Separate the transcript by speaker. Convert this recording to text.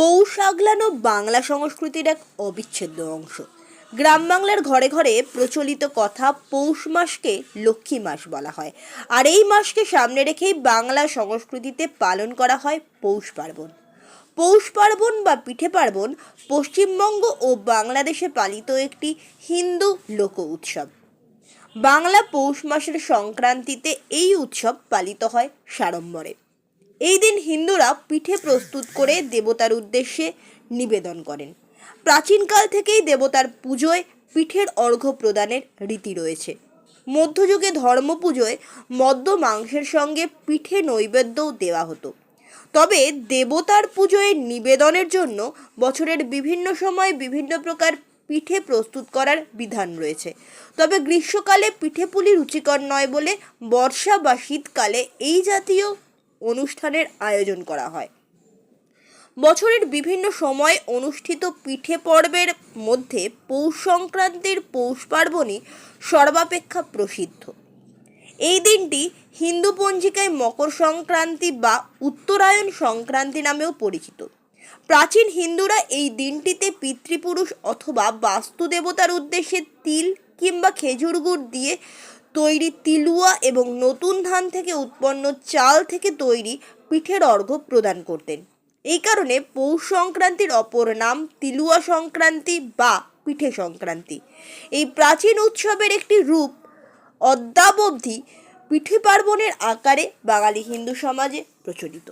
Speaker 1: পাগলানো বাংলা সংস্কৃতির এক অবিচ্ছেদ্য অংশ। গ্রাম বাংলার ঘরে ঘরে প্রচলিত কথা পৌষ মাসকে লক্ষ্মী মাস বলা হয়। আর এই মাসকে সামনে রেখেই বাংলা সংস্কৃতিতে পালন করা হয় পৌষ পার্বণ। পৌষ পার্বণ বা পিঠে পার্বণ পশ্চিমবঙ্গ ও বাংলাদেশে পালিত একটি হিন্দু লোক উৎসব। বাংলা পৌষ মাসের সংক্রান্তিতে এই উৎসব পালিত হয় সাড়ম্বরে। এই দিন হিন্দুরা পিঠে প্রস্তুত করে দেবতার উদ্দেশ্যে নিবেদন করেন। প্রাচীনকাল থেকেই দেবতার পুজোয় পিঠের অর্ঘ্য প্রদানের রীতি রয়েছে। মধ্যযুগে ধর্ম পুজোয় মদ্য মাংসের সঙ্গে পিঠে নৈবেদ্যও দেওয়া হতো। তবে দেবতার পুজোয় নিবেদনের জন্য বছরের বিভিন্ন সময় বিভিন্ন প্রকার পিঠে প্রস্তুত করার বিধান রয়েছে। তবে গ্রীষ্মকালে পিঠে পুলি রুচিকর নয় বলে বর্ষা বা শীতকালে এই জাতীয় অনুষ্ঠানের আয়োজন করা হয়। বছরের বিভিন্ন সময় অনুষ্ঠিত পিঠে পর্বের মধ্যে পৌষ সংক্রান্তির পৌষ পার্বণই সর্বাপেক্ষা প্রসিদ্ধ। এই দিনটি হিন্দু পঞ্জিকায় মকর সংক্রান্তি বা উত্তরায়ণ সংক্রান্তি নামেও পরিচিত। প্রাচীন হিন্দুরা এই দিনটিতে পিতৃপুরুষ অথবা বাস্তু দেবতার উদ্দেশ্যে তিল কিংবা খেজুর গুড় দিয়ে তৈরি তিলুয়া এবং নতুন ধান থেকে উৎপন্ন চাল থেকে তৈরি পিঠের অর্ঘ্য প্রদান করতেন। এই কারণে পৌষ সংক্রান্তির অপর নাম তিলুয়া সংক্রান্তি বা পিঠে সংক্রান্তি। এই প্রাচীন উৎসবের একটি রূপ অদ্যাবধি পিঠে পার্বণের আকারে বাঙালি হিন্দু সমাজে প্রচলিত।